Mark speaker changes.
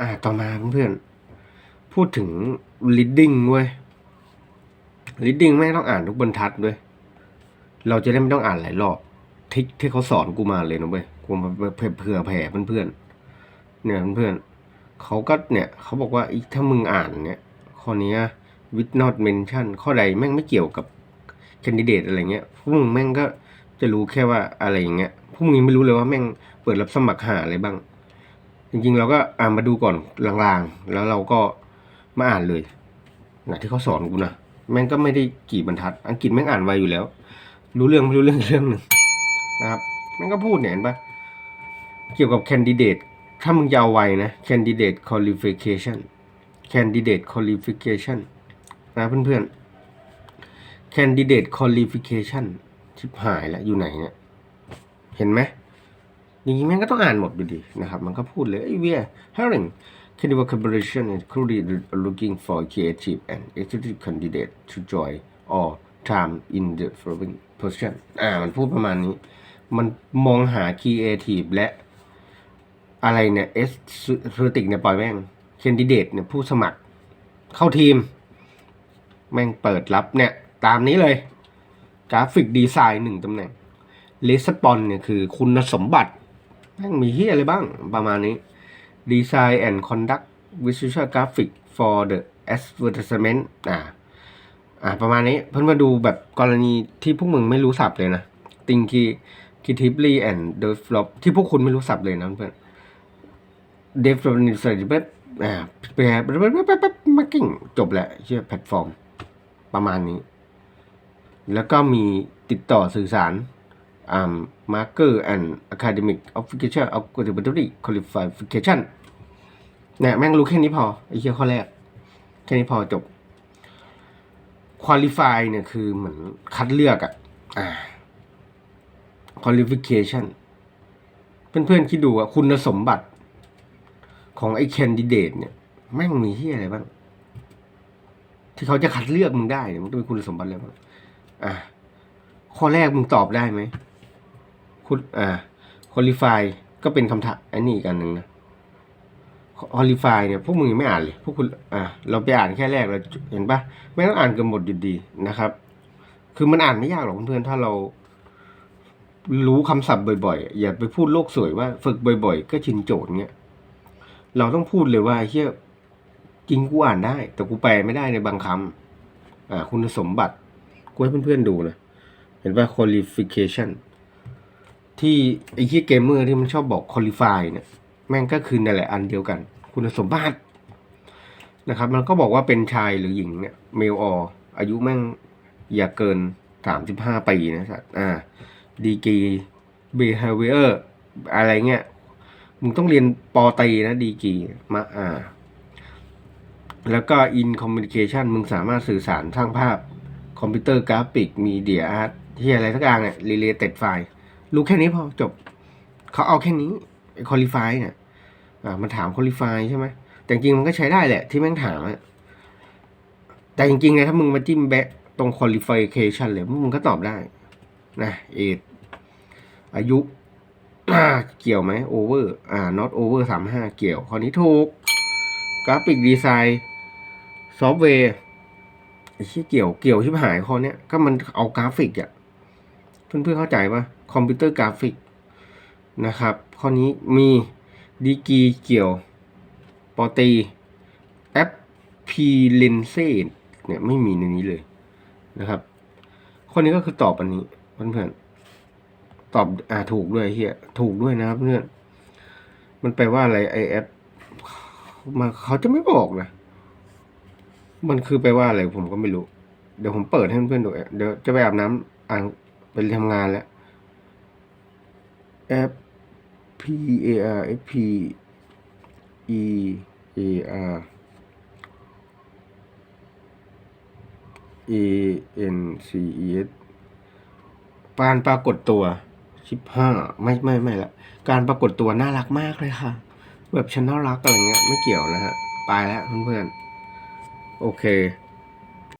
Speaker 1: อ่าต่อมาเพื่อนๆพูดถึง reading เว้ย reading ไม่ต้องอ่านทุกบรรทัดด้วย เราจะได้ไม่ต้องอ่านหลายรอบทิกที่เขาสอนกูมาเลยนะเว้ยกูมาเผื่อเผื่อแผ่เพื่อนๆเนี่ยเพื่อนๆเขาก็เนี่ยเขาบอกว่าอีกถ้ามึงอ่านเนี่ยข้อนี้ with not mention ข้อใดแม่งไม่เกี่ยวกับ candidate อะไรเงี้ยพวกมึงแม่งก็จะรู้แค่ว่าอะไรอย่างเงี้ยพวกมึงยังไม่รู้เลยว่าแม่งเปิดรับสมัครหาอะไรบ้าง จริงๆ เราก็อ่านมาดูก่อนลางๆ แล้วเราก็มาอ่านเลยนะที่เขาสอนกูนะแม่งก็ไม่ได้กี่บรรทัด อังกฤษแม่งอ่านไวอยู่แล้ว รู้เรื่องไม่รู้เรื่องเรื่องหนึ่งนะครับแม่งก็พูดเนี่ยเห็นปะเกี่ยวกับ candidate ถ้ามึงจะเอาไวนะ candidate qualification candidate qualification นะเพื่อนๆ candidate qualification ชิบหายแล้วอยู่ไหนเนี่ย เห็นไหม อย่างนี้แม่งก็ต้องอ่านหมดอยู่ดีนะครับ มันก็พูดเลยไอ้เวีย hiring c a n d i d a t collaboration including looking for creative and executive candidate to join or time in the following position อ่า มันพูดประมาณนี้ มันมองหา creative และอะไรเนี่ย s เ e ติกเนี่ยปล่อยแม่ง candidate เนี่ยผู้สมัครเข้าทีม แม่งเปิดรับเนี่ย ตามนี้เลย กราฟิกดีไซน์หนึ่งตำแหน่งレスปอนเนี่ยคือคุณสมบัติ แม่งมีเฮียอะไรบ้างประมาณนี้ Design and Conduct Visual Graphic for the Advertisement อ่าอ่าประมาณนี้เพิ่นมาดูแบบกรณีที่พวกมึงไม่รู้สับเลยนะ Think Creatively and Develop ที่พวกคุณไม่รู้สับเลยนะเพื่อน Develop Initiative อ่าแปลแป๊บแป๊บแป๊บมากิ้งจบแหละเชื่อแพลตฟอร์ม ประมาณนี้ แล้วก็มีติดต่อสื่อสาร อ่า marker and academic application of graduate qualification เนี่ยแม่งรู้แค่นี้พอไอ้เชี่ยข้อแรก แค่นี้พอจบ qualify เนี่ยคือเหมือนคัดเลือกอะอ่า qualification เพื่อนๆคิดดูอะคุณสมบัติของไอ้ candidate เนี่ย แม่งมีที่อะไรบ้าง ที่เขาจะคัดเลือกมึงได้เนี่ยมันต้องมีคุณสมบัติอะไรบ้างอ่าข้อแรกมึงตอบได้ไหม คุณอ่า qualify ก็เป็นคำถามอันนี้อีกอันหนึ่งนะ qualify เนี่ยพวกมึงยังไม่อ่านเลยพวกคุณอ่าเราไปอ่านแค่แรกเราเห็นปะไม่ต้องอ่านกันหมดอยู่ดีนะครับ คือมันอ่านไม่ยากหรอกเพื่อนๆถ้าเรารู้คำศัพท์บ่อยๆ อย่าไปพูดโลกสวยว่าฝึกบ่อยๆ ก็ชินโจทย์เงี้ย เราต้องพูดเลยว่าเฮียจริงกูอ่านได้ แต่กูแปลไม่ได้ในบางคำอ่า คุณสมบัติ กูให้เพื่อนๆดูนะ เห็นป่ะ qualification ที่ไอ้ที่เกมเมอร์ที่มันชอบบอก qualify เนี่ยแม่งก็คือนั่นแหละอันเดียวกัน คุณสมบัตินะครับ มันก็บอกว่าเป็นชายหรือหญิงเนี่ย male or อายุแม่งอย่าเกินสามสิบห้าปีนะสัตว์อ่าดีกรี behavior อะไรเงี้ยมึงต้องเรียนปอตีนะดีกีมาอ่า แล้วก็ in communication มึงสามารถสื่อสารสร้างภาพ คอมพิวเตอร์กราฟิกมีเดียอาร์ตที่อะไรสักอย่างเนี่ย related file รู้แค่นี้พอจบ เขาเอาแค่นี้ไอ้ qualify เนี่ยอ่ามันถาม qualify ใช่ไหมแต่จริงมันก็ใช้ได้แหละที่แม่งถามอะแต่จริงๆเนี่ยถ้ามึงมาจิ้มแบะตรง qualification เลยมึงก็ตอบได้นะเอดอายุเกี่ยวไหม over อ่า not over สามห้าเกี่ยวข้อนี้ถูกกราฟิกดีไซน์ซอฟต์แวร์ไอ้ที่เกี่ยวเกี่ยวชิบหายข้อเนี้ยก็มันเอากราฟิกอะ เพื่อนๆเข้าใจปะคอมพิวเตอร์กราฟิกนะครับ ข้อนี้มีดีกีเกี่ยวปอตีแอปพีเลนเซเนี่ยไม่มีในนี้เลยนะครับ ข้อนี้ก็คือตอบอันนี้เพื่อนๆตอบอ่าถูกด้วยเฮียถูกด้วยนะครับเพื่อนมันแปลว่าอะไรไอแอปมันเขาจะไม่บอกนะ มันคือแปลว่าอะไรผมก็ไม่รู้ เดี๋ยวผมเปิดให้เพื่อนๆดูเดี๋ยวจะไปอาบน้ำอ่าน ไปทำงานแล้วแอป P A R F P E A R A N C E S การปรากฏตัวชิบห้าไม่ไม่ไม่ละ การปรากฏตัวน่ารักมากเลยค่ะ แบบฉันน่ารักอะไรเงี้ยไม่เกี่ยวนะฮะ ไปแล้วเพื่อนๆ โอเค